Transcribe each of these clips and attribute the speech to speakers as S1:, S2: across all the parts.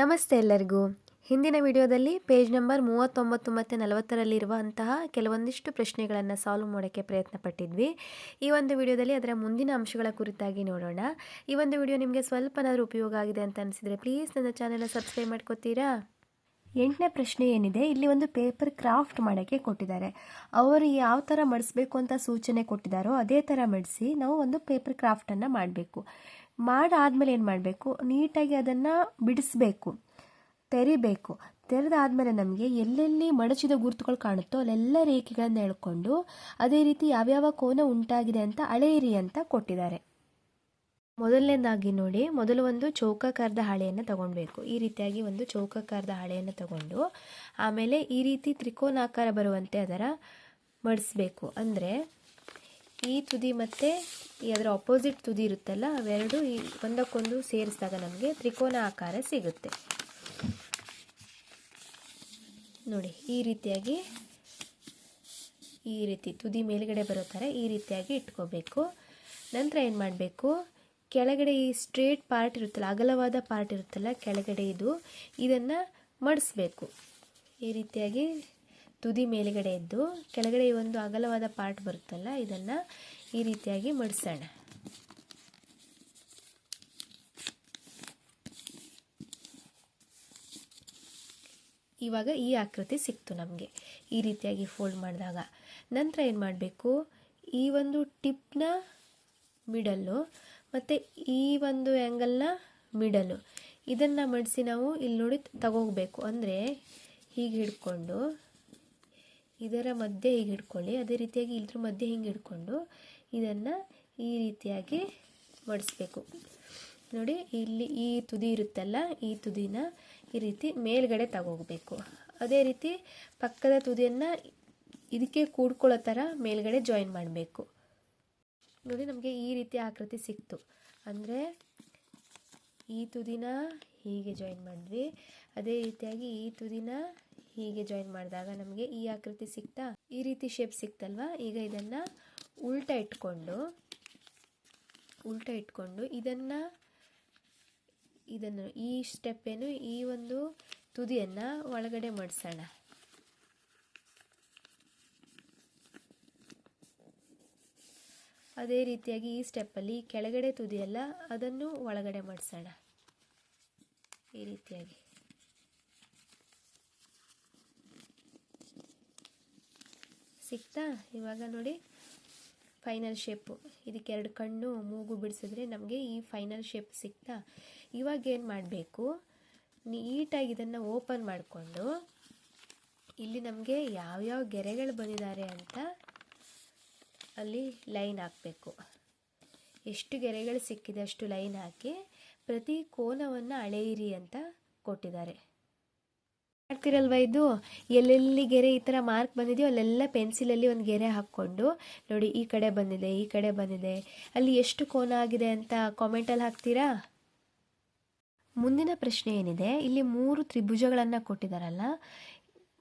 S1: ನಮಸ್ತೆ ಎಲ್ಲರಿಗೂ. ಹಿಂದಿನ ವಿಡಿಯೋದಲ್ಲಿ ಪೇಜ್ ನಂಬರ್ ಮೂವತ್ತೊಂಬತ್ತು ಮತ್ತು ನಲವತ್ತರಲ್ಲಿರುವಂತಹ ಕೆಲವೊಂದಿಷ್ಟು ಪ್ರಶ್ನೆಗಳನ್ನು ಸಾಲ್ವ್ ಮಾಡೋಕ್ಕೆ ಪ್ರಯತ್ನ ಪಟ್ಟಿದ್ವಿ ಈ ಒಂದು ವಿಡಿಯೋದಲ್ಲಿ ಅದರ ಮುಂದಿನ ಅಂಶಗಳ ಕುರಿತಾಗಿ ನೋಡೋಣ. ಈ ಒಂದು ವಿಡಿಯೋ ನಿಮಗೆ ಸ್ವಲ್ಪನಾದರೂ ಉಪಯೋಗ ಆಗಿದೆ ಅಂತ ಅನಿಸಿದರೆ ಪ್ಲೀಸ್ ನನ್ನ ಚಾನಲ್ನ ಸಬ್ಸ್ಕ್ರೈಬ್ ಮಾಡ್ಕೋತೀರಾ? ಎಂಟನೇ ಪ್ರಶ್ನೆ ಏನಿದೆ? ಇಲ್ಲಿ ಒಂದು ಪೇಪರ್ ಕ್ರಾಫ್ಟ್ ಮಾಡೋಕ್ಕೆ ಕೊಟ್ಟಿದ್ದಾರೆ. ಅವರು ಯಾವ ಥರ ಮಡಿಸ್ಬೇಕು ಅಂತ ಸೂಚನೆ ಕೊಟ್ಟಿದ್ದಾರೋ ಅದೇ ಥರ ಮಡಿಸಿ ನಾವು ಒಂದು ಪೇಪರ್ ಕ್ರಾಫ್ಟನ್ನು ಮಾಡಬೇಕು. ಮಾಡಾದ್ಮೇಲೆ ಏನು ಮಾಡಬೇಕು? ನೀಟಾಗಿ ಅದನ್ನು ಬಿಡಿಸ್ಬೇಕು, ತೆರಿಬೇಕು. ತೆರೆದಾದ್ಮೇಲೆ ನಮಗೆ ಎಲ್ಲೆಲ್ಲಿ ಮಡಚಿದ ಗುರುತುಗಳು ಕಾಣುತ್ತೋ ಅಲ್ಲೆಲ್ಲ ರೇಖೆಗಳನ್ನು ಎಳ್ಕೊಂಡು ಅದೇ ರೀತಿ ಯಾವ್ಯಾವ ಕೋನ ಉಂಟಾಗಿದೆ ಅಂತ ಅಳೆಯಿರಿ ಅಂತ ಕೊಟ್ಟಿದ್ದಾರೆ. ಮೊದಲನೇದಾಗಿ ನೋಡಿ, ಮೊದಲು ಒಂದು ಚೌಕಾಕಾರದ ಹಾಳೆಯನ್ನು ತಗೊಳ್ಬೇಕು ಈ ರೀತಿಯಾಗಿ ಒಂದು ಚೌಕಾಕಾರದ ಹಾಳೆಯನ್ನು ತಗೊಂಡು ಆಮೇಲೆ ಈ ರೀತಿ ತ್ರಿಕೋನಾಕಾರ ಬರುವಂತೆ ಅದರ ಮಡಿಸ್ಬೇಕು. ಅಂದರೆ ಈ ತುದಿ ಮತ್ತು ಈ ಅದರ ಅಪೋಸಿಟ್ ತುದಿ ಇರುತ್ತಲ್ಲ, ಅವೆರಡು ಈ ಒಂದಕ್ಕೊಂದು ಸೇರಿಸಿದಾಗ ನಮಗೆ ತ್ರಿಕೋನ ಆಕಾರ ಸಿಗುತ್ತೆ. ನೋಡಿ, ಈ ರೀತಿಯಾಗಿ, ಈ ರೀತಿ ತುದಿ ಮೇಲುಗಡೆ ಬರೋ ಥರ ಈ ರೀತಿಯಾಗಿ ಇಟ್ಕೋಬೇಕು. ನಂತರ ಏನು ಮಾಡಬೇಕು? ಕೆಳಗಡೆ ಈ ಸ್ಟ್ರೇಟ್ ಪಾರ್ಟ್ ಇರುತ್ತಲ್ಲ, ಅಗಲವಾದ ಪಾರ್ಟ್ ಇರುತ್ತಲ್ಲ, ಕೆಳಗಡೆ ಇದು, ಇದನ್ನು ಮಡಿಸ್ಬೇಕು. ಈ ರೀತಿಯಾಗಿ ತುದಿ ಮೇಲುಗಡೆ ಇದ್ದು ಕೆಳಗಡೆ ಈ ಒಂದು ಅಗಲವಾದ ಪಾರ್ಟ್ ಬರುತ್ತಲ್ಲ, ಇದನ್ನು ಈ ರೀತಿಯಾಗಿ ಮಡಿಸೋಣ. ಇವಾಗ ಈ ಆಕೃತಿ ಸಿಕ್ತು ನಮಗೆ. ಈ ರೀತಿಯಾಗಿ ಫೋಲ್ಡ್ ಮಾಡಿದಾಗ. ನಂತರ ಏನು ಮಾಡಬೇಕು? ಈ ಒಂದು ಟಿಪ್ನ ಮಿಡಲ್ಲು ಮತ್ತು ಈ ಒಂದು ಆ್ಯಂಗಲ್ನ ಮಿಡಲು ಇದನ್ನು ಮಡಿಸಿ ನಾವು ಇಲ್ಲಿ ನೋಡಿ ತಗೋಗ್ಬೇಕು. ಅಂದರೆ ಹೀಗೆ ಹಿಡ್ಕೊಂಡು ಇದರ ಮಧ್ಯೆ ಹೀಗೆ ಹಿಡ್ಕೊಳ್ಳಿ ಅದೇ ರೀತಿಯಾಗಿ ಇದ್ರ ಮಧ್ಯೆ ಹಿಂಗೆ ಹಿಡ್ಕೊಂಡು ಇದನ್ನು ಈ ರೀತಿಯಾಗಿ ಮಡಿಸ್ಬೇಕು. ನೋಡಿ, ಇಲ್ಲಿ ಈ ತುದಿ ಇರುತ್ತಲ್ಲ, ಈ ತುದಿನ ಈ ರೀತಿ ಮೇಲ್ಗಡೆ ತಗೋಗ್ಬೇಕು ಅದೇ ರೀತಿ ಪಕ್ಕದ ತುದಿಯನ್ನು ಇದಕ್ಕೆ ಕೂಡ್ಕೊಳ್ಳೋ ಥರ ಮೇಲ್ಗಡೆ ಜಾಯಿನ್ ಮಾಡಬೇಕು. ನೋಡಿ, ನಮಗೆ ಈ ರೀತಿ ಆಕೃತಿ ಸಿಕ್ತು. ಅಂದರೆ ಈ ತುದಿನ ಹೀಗೆ ಜಾಯಿನ್ ಮಾಡಿದ್ವಿ. ಅದೇ ರೀತಿಯಾಗಿ ಈ ತುದಿನ ಹೀಗೆ ಜಾಯಿನ್ ಮಾಡಿದಾಗ ನಮಗೆ ಈ ಆಕೃತಿ ಸಿಕ್ತಾ? ಈ ರೀತಿ ಶೇಪ್ ಸಿಕ್ತಲ್ವಾ? ಈಗ ಇದನ್ನು ಉಲ್ಟ ಇಟ್ಕೊಂಡು ಉಲ್ಟ ಇಟ್ಕೊಂಡು ಇದನ್ನು ಇದನ್ನು ಈ ಸ್ಟೆಪ್ ಏನು, ಈ ಒಂದು ತುದಿಯನ್ನು ಒಳಗಡೆ ಮಡಿಸೋಣ. ಅದೇ ರೀತಿಯಾಗಿ ಈ ಸ್ಟೆಪ್ಪಲ್ಲಿ ಕೆಳಗಡೆ ತುದಿಯಲ್ಲ, ಅದನ್ನು ಒಳಗಡೆ ಮಾಡಿಸೋಣ. ಈ ರೀತಿಯಾಗಿ. ಸಿಕ್ತಾ? ಇವಾಗ ನೋಡಿ ಫೈನಲ್ ಶೇಪು ಇದಕ್ಕೆ ಎರಡು ಕಣ್ಣು, ಮೂಗು ಬಿಡಿಸಿದ್ರೆ ನಮಗೆ ಈ ಫೈನಲ್ ಶೇಪ್ ಸಿಕ್ತಾ? ಇವಾಗ ಏನು ಮಾಡಬೇಕು? ನೀಟಾಗಿ ಇದನ್ನು ಓಪನ್ ಮಾಡಿಕೊಂಡು, ಇಲ್ಲಿ ನಮಗೆ ಯಾವ್ಯಾವ ಗೆರೆಗಳು ಬಂದಿದ್ದಾರೆ ಅಂತ ಅಲ್ಲಿ ಲೈನ್ ಹಾಕಬೇಕು. ಎಷ್ಟು ಗೆರೆಗಳು ಸಿಕ್ಕಿದೆ ಅಷ್ಟು ಲೈನ್ ಹಾಕಿ ಪ್ರತಿ ಕೋನವನ್ನು ಅಳೆಯಿರಿ ಅಂತ ಕೊಟ್ಟಿದ್ದಾರೆ. ಮಾಡ್ತಿರಲ್ವ ಇದು? ಎಲ್ಲೆಲ್ಲಿ ಗೆರೆ ಈ ಥರ ಮಾರ್ಕ್ ಬಂದಿದೆಯೋ ಅಲ್ಲೆಲ್ಲ ಪೆನ್ಸಿಲಲ್ಲಿ ಒಂದು ಗೆರೆ ಹಾಕ್ಕೊಂಡು, ನೋಡಿ ಈ ಕಡೆ ಬಂದಿದೆ, ಈ ಕಡೆ ಬಂದಿದೆ. ಅಲ್ಲಿ ಎಷ್ಟು ಕೋನ ಆಗಿದೆ ಅಂತ ಕಾಮೆಂಟಲ್ಲಿ ಹಾಕ್ತೀರಾ? ಮುಂದಿನ ಪ್ರಶ್ನೆ ಏನಿದೆ, ಇಲ್ಲಿ ಮೂರು ತ್ರಿಭುಜಗಳನ್ನು ಕೊಟ್ಟಿದ್ದಾರಲ್ಲ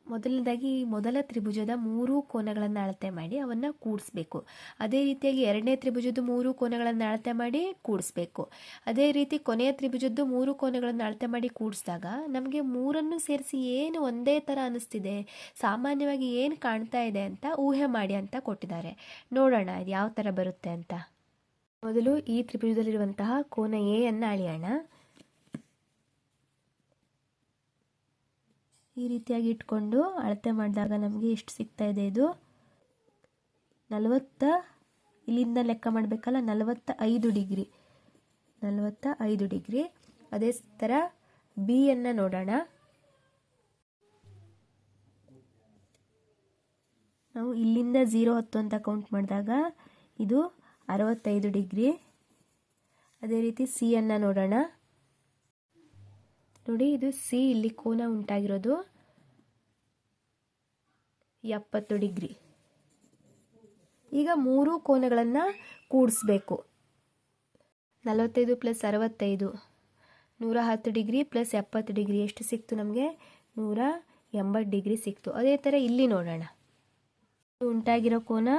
S1: ಮೊದಲನೇದಾಗಿ ಮೊದಲ ತ್ರಿಭುಜದ ಮೂರು ಕೋನಗಳನ್ನು ಅಳತೆ ಮಾಡಿ ಅವನ್ನು ಕೂಡಿಸ್ಬೇಕು. ಅದೇ ರೀತಿಯಾಗಿ ಎರಡನೇ ತ್ರಿಭುಜದ ಮೂರು ಕೋನಗಳನ್ನು ಅಳತೆ ಮಾಡಿ ಕೂಡಿಸ್ಬೇಕು. ಅದೇ ರೀತಿ ಕೊನೆಯ ತ್ರಿಭುಜದ್ದು ಮೂರು ಕೋನಗಳನ್ನು ಅಳತೆ ಮಾಡಿ ಕೂಡಿಸಿದಾಗ ನಮಗೆ ಮೂರನ್ನು ಸೇರಿಸಿ ಏನು ಒಂದೇ ಥರ ಅನ್ನಿಸ್ತಿದೆ ಸಾಮಾನ್ಯವಾಗಿ ಏನು ಕಾಣ್ತಾ ಇದೆ ಅಂತ ಊಹೆ ಮಾಡಿ ಅಂತ ಕೊಟ್ಟಿದ್ದಾರೆ. ನೋಡೋಣ ಇದು ಯಾವ ಥರ ಬರುತ್ತೆ ಅಂತ. ಮೊದಲು ಈ ತ್ರಿಭುಜದಲ್ಲಿರುವಂತಹ ಕೋನ ಎ ಅನ್ನು ಅಳಿಯೋಣ. ಈ ರೀತಿಯಾಗಿ ಇಟ್ಕೊಂಡು ಅಳತೆ ಮಾಡಿದಾಗ ನಮಗೆ ಎಷ್ಟು ಸಿಗ್ತಾ ಇದೆ ಇದು. ನಲವತ್ತ ಇಲ್ಲಿಂದ ಲೆಕ್ಕ ಮಾಡಬೇಕಲ್ಲ, ನಲವತ್ತ ಐದು ಡಿಗ್ರಿ. ನಲವತ್ತ ಐದು ಡಿಗ್ರಿ. ಅದೇ ಥರ ಬಿಯನ್ನು ನೋಡೋಣ. ನಾವು ಇಲ್ಲಿಂದ ಝೀರೋ ಹತ್ತು ಅಂತ ಕೌಂಟ್ ಮಾಡಿದಾಗ ಇದು ಅರವತ್ತೈದು ಡಿಗ್ರಿ. ಅದೇ ರೀತಿ ಸಿ ಅನ್ನು ನೋಡೋಣ. ನೋಡಿ, ಇದು ಸಿ ಇಲ್ಲಿ ಕೋನ ಉಂಟಾಗಿರೋದು ಎಪ್ಪತ್ತು ಡಿಗ್ರಿ. ಈಗ ಮೂರು ಕೋನಗಳನ್ನು ಕೂಡಿಸ್ಬೇಕು. ನಲವತ್ತೈದು ಪ್ಲಸ್ ಅರವತ್ತೈದು, ನೂರ ಹತ್ತು ಡಿಗ್ರಿ ಪ್ಲಸ್ ಎಪ್ಪತ್ತು ಡಿಗ್ರಿ. ಎಷ್ಟು ಸಿಕ್ತು ನಮಗೆ? ನೂರ ಎಂಬತ್ತು ಡಿಗ್ರಿ ಸಿಕ್ತು. ಅದೇ ಥರ ಇಲ್ಲಿ ನೋಡೋಣ. ಉಂಟಾಗಿರೋ ಕೋನ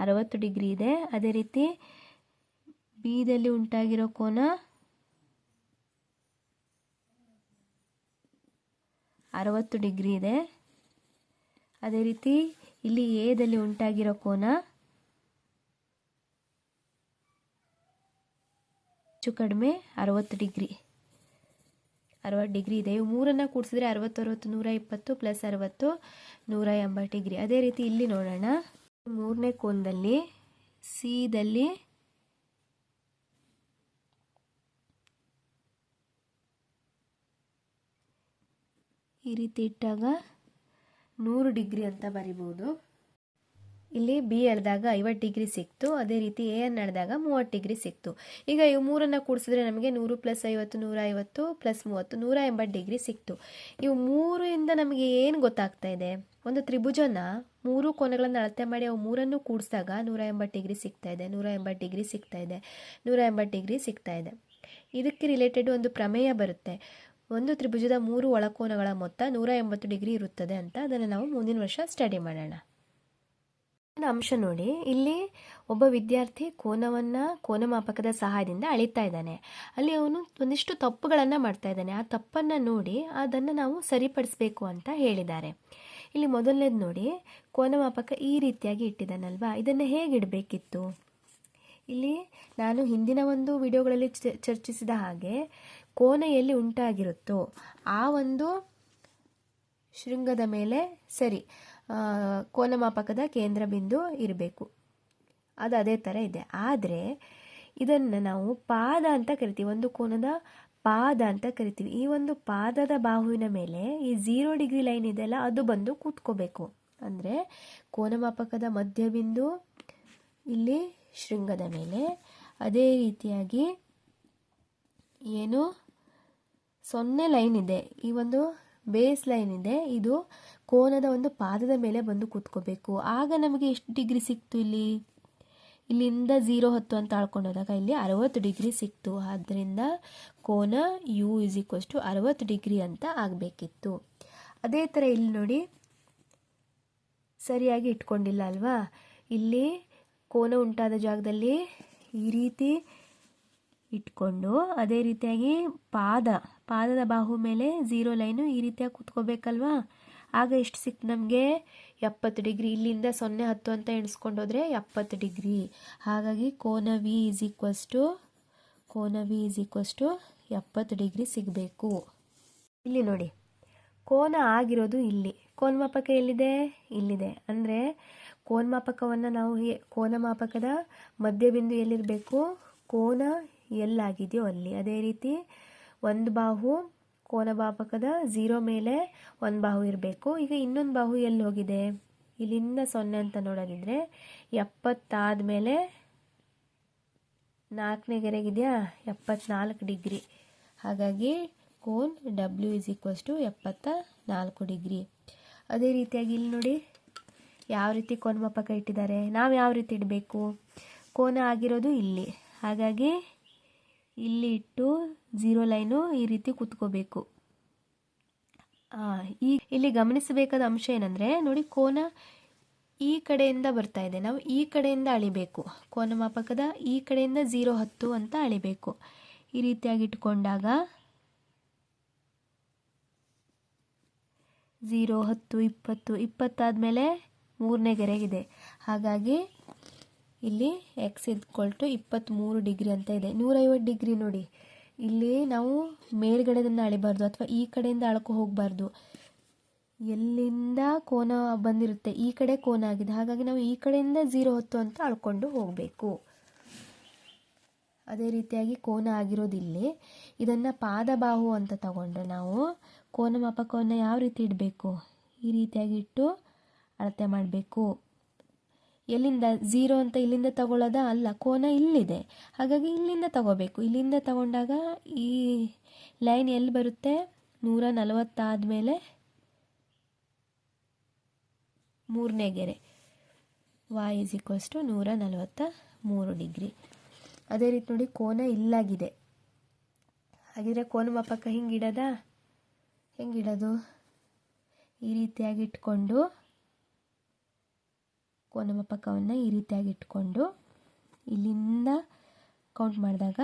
S1: ಅರವತ್ತು ಡಿಗ್ರಿ ಇದೆ. ಅದೇ ರೀತಿ ಬಿದಲ್ಲಿ ಉಂಟಾಗಿರೋ ಕೋನ ಅರವತ್ತು ಡಿಗ್ರಿ ಇದೆ. ಅದೇ ರೀತಿ ಇಲ್ಲಿ ಎದಲ್ಲಿ ಉಂಟಾಗಿರೋ ಕೋನ ಹೆಚ್ಚು ಕಡಿಮೆ ಅರವತ್ತು ಡಿಗ್ರಿ. ಅರವತ್ತು ಡಿಗ್ರಿ ಇದೆ. ಇವು ಮೂರನ್ನು ಕೂಡಿಸಿದ್ರೆ ಅರವತ್ತು ಅರವತ್ತು, ನೂರ ಇಪ್ಪತ್ತು ಪ್ಲಸ್ ಅರವತ್ತು, ನೂರ ಎಂಬತ್ತು ಡಿಗ್ರಿ. ಅದೇ ರೀತಿ ಇಲ್ಲಿ ನೋಡೋಣ. ಮೂರನೇ ಕೋನದಲ್ಲಿ ಸಿದಲ್ಲಿ ಈ ರೀತಿ ಇಟ್ಟಾಗ ನೂರು ಡಿಗ್ರಿ ಅಂತ ಬರಿಬೋದು. ಇಲ್ಲಿ ಬಿ ಎಳೆದಾಗ ಐವತ್ತು ಡಿಗ್ರಿ ಸಿಕ್ತು, ಅದೇ ರೀತಿ ಎ ಅನ್ನು ಎಳೆದಾಗ ಮೂವತ್ತು ಡಿಗ್ರಿ ಸಿಕ್ತು. ಈಗ ಇವು ಮೂರನ್ನು ಕೂಡಿಸಿದ್ರೆ ನಮಗೆ ನೂರು ಪ್ಲಸ್ ಐವತ್ತು, ನೂರ ಐವತ್ತು ಪ್ಲಸ್ ಮೂವತ್ತು, ನೂರ ಎಂಬತ್ತು ಡಿಗ್ರಿ ಸಿಕ್ತು. ಇವು ಮೂರಿಂದ ನಮಗೆ ಏನು ಗೊತ್ತಾಗ್ತಾ ಇದೆ? ಒಂದು ತ್ರಿಭುಜನ ಮೂರು ಕೋನಗಳನ್ನು ಅಳತೆ ಮಾಡಿ ಅವು ಮೂರನ್ನು ಕೂಡಿಸಿದಾಗ ನೂರ ಎಂಬತ್ತು ಡಿಗ್ರಿ ಸಿಗ್ತಾ ಇದೆ, ನೂರ ಎಂಬತ್ತು ಡಿಗ್ರಿ ಸಿಗ್ತಾ ಇದೆ, ನೂರ ಎಂಬತ್ತು ಡಿಗ್ರಿ ಸಿಗ್ತಾ ಇದೆ. ಇದಕ್ಕೆ ರಿಲೇಟೆಡ್ ಒಂದು ಪ್ರಮೇಯ ಬರುತ್ತೆ. ಒಂದು ತ್ರಿಭುಜದ ಮೂರು ಒಳಕೋನಗಳ ಮೊತ್ತ ನೂರ ಎಂಬತ್ತು ಡಿಗ್ರಿ ಇರುತ್ತದೆ ಅಂತ ಅದನ್ನು ನಾವು ಮುಂದಿನ ವರ್ಷ ಸ್ಟಡಿ ಮಾಡೋಣ. ಅಂಶ ನೋಡಿ. ಇಲ್ಲಿ ಒಬ್ಬ ವಿದ್ಯಾರ್ಥಿ ಕೋನವನ್ನು ಕೋನಮಾಪಕದ ಸಹಾಯದಿಂದ ಅಳಿತಾ ಇದ್ದಾನೆ. ಅಲ್ಲಿ ಅವನು ಒಂದಿಷ್ಟು ತಪ್ಪುಗಳನ್ನು ಮಾಡ್ತಾ ಇದ್ದಾನೆ. ಆ ತಪ್ಪನ್ನು ನೋಡಿ ಅದನ್ನು ನಾವು ಸರಿಪಡಿಸಬೇಕು ಅಂತ ಹೇಳಿದ್ದಾರೆ. ಇಲ್ಲಿ ಮೊದಲನೇದು ನೋಡಿ ಕೋನಮಾಪಕ ಈ ರೀತಿಯಾಗಿ ಇಟ್ಟಿದ್ದಾನಲ್ವಾ? ಇದನ್ನು ಹೇಗೆ ಇಡಬೇಕಿತ್ತು? ಇಲ್ಲಿ ನಾನು ಹಿಂದಿನ ಒಂದು ವಿಡಿಯೋಗಳಲ್ಲಿ ಚರ್ಚಿಸಿದ ಹಾಗೆ ಕೋನ ಎಲ್ಲಿ ಉಂಟಾಗಿರುತ್ತೋ ಆ ಒಂದು ಶೃಂಗದ ಮೇಲೆ ಸರಿ ಕೋನಮಾಪಕದ ಕೇಂದ್ರ ಬಿಂದು ಇರಬೇಕು. ಅದು ಅದೇ ಥರ ಇದೆ. ಆದರೆ ಇದನ್ನು ನಾವು ಪಾದ ಅಂತ ಕರಿತೀವಿ. ಒಂದು ಕೋನದ ಪಾದ ಅಂತ ಕರಿತೀವಿ. ಈ ಒಂದು ಪಾದದ ಬಾಹುವಿನ ಮೇಲೆ ಈ ಝೀರೋ ಡಿಗ್ರಿ ಲೈನ್ ಇದೆಯಲ್ಲ ಅದು ಬಂದು ಕೂತ್ಕೋಬೇಕು. ಅಂದರೆ ಕೋನಮಾಪಕದ ಮಧ್ಯಬಿಂದು ಇಲ್ಲಿ ಶೃಂಗದ ಮೇಲೆ. ಅದೇ ರೀತಿಯಾಗಿ ಏನು? ಸೊನ್ನೆ ಲೈನ್ ಇದೆ. ಈ ಒಂದು ಬೇಸ್ ಲೈನ್ ಇದೆ. ಇದು ಕೋನದ ಒಂದು ಪಾದದ ಮೇಲೆ ಬಂದು ಕೂತ್ಕೋಬೇಕು. ಆಗ ನಮಗೆ ಎಷ್ಟು ಡಿಗ್ರಿ ಸಿಕ್ತು ಇಲ್ಲಿ? ಇಲ್ಲಿಂದ ಝೀರೋ ಹತ್ತು ಅಂತ ಆಳ್ಕೊಂಡೋದಾಗ ಇಲ್ಲಿ ಅರವತ್ತು ಡಿಗ್ರಿ ಸಿಕ್ತು. ಆದ್ದರಿಂದ ಕೋನ ಯು ಇಸ್ ಈಕ್ವಸ್ ಟು ಅರವತ್ತು ಡಿಗ್ರಿ ಅಂತ ಆಗಬೇಕಿತ್ತು. ಅದೇ ಥರ ಇಲ್ಲಿ ನೋಡಿ, ಸರಿಯಾಗಿ ಇಟ್ಕೊಂಡಿಲ್ಲ ಅಲ್ವಾ? ಇಲ್ಲಿ ಕೋನ ಉಂಟಾದ ಜಾಗದಲ್ಲಿ ಈ ರೀತಿ ಇಟ್ಕೊಂಡು ಅದೇ ರೀತಿಯಾಗಿ ಪಾದ, ಪಾದದ ಬಾಹು ಮೇಲೆ ಝೀರೋ ಲೈನು ಈ ರೀತಿಯಾಗಿ ಕೂತ್ಕೋಬೇಕಲ್ವಾ? ಆಗ ಎಷ್ಟು ಸಿಕ್ತು ನಮಗೆ? ಎಪ್ಪತ್ತು ಡಿಗ್ರಿ, ಇಲ್ಲಿಂದ ಸೊನ್ನೆ ಹತ್ತು ಅಂತ ಎಣಿಸ್ಕೊಂಡು ಹೋದರೆ ಎಪ್ಪತ್ತು ಡಿಗ್ರಿ. ಹಾಗಾಗಿ ಕೋನ ವಿ ಈಸ್ ಈಕ್ವಲ್ಸ್ ಟು ಕೋನ ವಿ ಈಸ್ ಈಕ್ವಲ್ಸ್ ಟು ಎಪ್ಪತ್ತು ಡಿಗ್ರಿ ಸಿಗಬೇಕು. ಇಲ್ಲಿ ನೋಡಿ, ಕೋನ ಆಗಿರೋದು ಇಲ್ಲಿ. ಕೋನಮಾಪಕ ಎಲ್ಲಿದೆ? ಇಲ್ಲಿದೆ. ಅಂದರೆ ಕೋನಮಾಪಕವನ್ನು ನಾವು ಕೋನ ಕೋನಮಾಪಕದ ಮಧ್ಯಬಿಂದು ಎಲ್ಲಿರಬೇಕು? ಕೋನ ಎಲ್ಲಾಗಿದೆಯೋ ಅಲ್ಲಿ. ಅದೇ ರೀತಿ ಒಂದು ಬಾಹು ಕೋನಭಾಪಕದ ಝೀರೋ ಮೇಲೆ ಒಂದು ಬಾಹು ಇರಬೇಕು. ಈಗ ಇನ್ನೊಂದು ಬಾಹು ಎಲ್ಲಿ ಹೋಗಿದೆ? ಇಲ್ಲಿಂದ ಸೊನ್ನೆ ಅಂತ ನೋಡೋದಿದ್ರೆ ಎಪ್ಪತ್ತಾದ ಮೇಲೆ ನಾಲ್ಕನೇ ಗೆರೆಗಿದೆಯಾ? ಎಪ್ಪತ್ನಾಲ್ಕು ಡಿಗ್ರಿ. ಹಾಗಾಗಿ ಕೋನ್ ಡಬ್ಲ್ಯೂ ಇಸ್ ಈಕ್ವಲ್ಸ್ ಟು ಎಪ್ಪತ್ತ ನಾಲ್ಕು ಡಿಗ್ರಿ. ಅದೇ ರೀತಿಯಾಗಿ ಇಲ್ಲಿ ನೋಡಿ ಯಾವ ರೀತಿ ಕೋನಮಾಪಕ ಇಟ್ಟಿದ್ದಾರೆ. ನಾವು ಯಾವ ರೀತಿ ಇಡಬೇಕು? ಕೋನ ಆಗಿರೋದು ಇಲ್ಲಿ. ಹಾಗಾಗಿ ಇಲ್ಲಿ ಇಟ್ಟು ಜೀರೋ ಲೈನು ಈ ರೀತಿ ಕುತ್ಕೋಬೇಕು. ಈ ಇಲ್ಲಿ ಗಮನಿಸಬೇಕಾದ ಅಂಶ ಏನಂದರೆ, ನೋಡಿ ಕೋನ ಈ ಕಡೆಯಿಂದ ಬರ್ತಾ ಇದೆ. ನಾವು ಈ ಕಡೆಯಿಂದ ಅಳಿಬೇಕು. ಕೋನ ಮಾಪಕದ ಈ ಕಡೆಯಿಂದ ಝೀರೋ ಹತ್ತು ಅಂತ ಅಳಿಬೇಕು. ಈ ರೀತಿಯಾಗಿ ಇಟ್ಕೊಂಡಾಗ ಝೀರೋ ಹತ್ತು, ಇಪ್ಪತ್ತು, ಇಪ್ಪತ್ತಾದಮೇಲೆ ಮೂರನೇ ಗೆರೆಗಿದೆ. ಹಾಗಾಗಿ ಇಲ್ಲಿ ಎಕ್ಸ್ ಇದ್ಕೊಳ್ ಟು ಇಪ್ಪತ್ತ್ಮೂರು ಡಿಗ್ರಿ ಅಂತ ಇದೆ. ನೂರೈವತ್ತು ಡಿಗ್ರಿ ನೋಡಿ. ಇಲ್ಲಿ ನಾವು ಮೇಲ್ಗಡೆದನ್ನು ಅಳಿಬಾರ್ದು ಅಥವಾ ಈ ಕಡೆಯಿಂದ ಅಳ್ಕೊ ಹೋಗಬಾರ್ದು. ಎಲ್ಲಿಂದ ಕೋನ ಬಂದಿರುತ್ತೆ? ಈ ಕಡೆ ಕೋನ ಆಗಿದೆ. ಹಾಗಾಗಿ ನಾವು ಈ ಕಡೆಯಿಂದ ಝೀರೋ ಹೊತ್ತು ಅಂತ ಅಳ್ಕೊಂಡು ಹೋಗಬೇಕು. ಅದೇ ರೀತಿಯಾಗಿ ಕೋನ ಆಗಿರೋದಿಲ್ಲಿ. ಇದನ್ನು ಪಾದಬಾಹು ಅಂತ ತಗೊಂಡ್ರೆ ನಾವು ಕೋನ ಮಾಪಕವನ್ನು ಯಾವ ರೀತಿ ಇಡಬೇಕು? ಈ ರೀತಿಯಾಗಿ ಇಟ್ಟು ಅಳತೆ ಮಾಡಬೇಕು. ಎಲ್ಲಿಂದ ಝೀರೋ ಅಂತ ಇಲ್ಲಿಂದ ತಗೊಳ್ಳೋದ? ಅಲ್ಲ, ಕೋನ ಇಲ್ಲಿದೆ. ಹಾಗಾಗಿ ಇಲ್ಲಿಂದ ತಗೋಬೇಕು. ಇಲ್ಲಿಂದ ತಗೊಂಡಾಗ ಈ ಲೈನ್ ಎಲ್ಲಿ ಬರುತ್ತೆ? ನೂರ ನಲವತ್ತಾದಮೇಲೆ ಮೂರನೇ ಗೆರೆ. ವಾಯ್ ಇಸ್ ಈಕ್ವಲ್ಸ್ ಟು ನೂರ ನಲವತ್ತ ಮೂರು ಡಿಗ್ರಿ ಅದೇ ರೀತಿ ನೋಡಿ, ಕೋನ ಇಲ್ಲಾಗಿದೆ. ಹಾಗಿದ್ರೆ ಕೋನ ಮಾಪಕ ಹಿಂಗಿಡೋದಾ? ಹೆಂಗಿಡೋದು? ಈ ರೀತಿಯಾಗಿ ಇಟ್ಕೊಂಡು ಕೋನಮಾಪಕವನ್ನು ಈ ರೀತಿಯಾಗಿ ಇಟ್ಕೊಂಡು ಇಲ್ಲಿಂದ ಕೌಂಟ್ ಮಾಡಿದಾಗ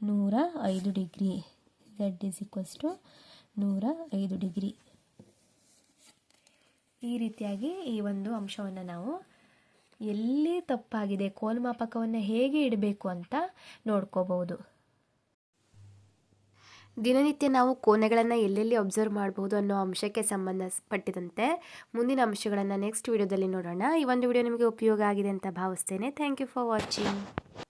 S1: ನೂರ ಐದು degree. Z is equals to ನೂರ ಐದು ಡಿಗ್ರಿ. ಈ ರೀತಿಯಾಗಿ ಈ ಒಂದು ಅಂಶವನ್ನು ನಾವು ಎಲ್ಲಿ ತಪ್ಪಾಗಿದೆ ಕೋಲ್ಮಾಪಕವನ್ನು ಹೇಗೆ ಇಡಬೇಕು ಅಂತ ನೋಡ್ಕೋಬಹುದು. ದಿನನಿತ್ಯ ನಾವು ಕೋಣೆಗಳನ್ನು ಎಲ್ಲೆಲ್ಲಿ ಅಬ್ಸರ್ವ್ ಮಾಡಬಹುದು ಅನ್ನೋ ಅಂಶಕ್ಕೆ ಸಂಬಂಧಪಟ್ಟಿದಂತೆ ಮುಂದಿನ ಅಂಶಗಳನ್ನು ನೆಕ್ಸ್ಟ್ ವಿಡಿಯೋದಲ್ಲಿ ನೋಡೋಣ. ಈ ಒಂದು ವಿಡಿಯೋ ನಿಮಗೆ ಉಪಯೋಗ ಆಗಿದೆ ಅಂತ ಭಾವಿಸ್ತೇನೆ. Thank you for watching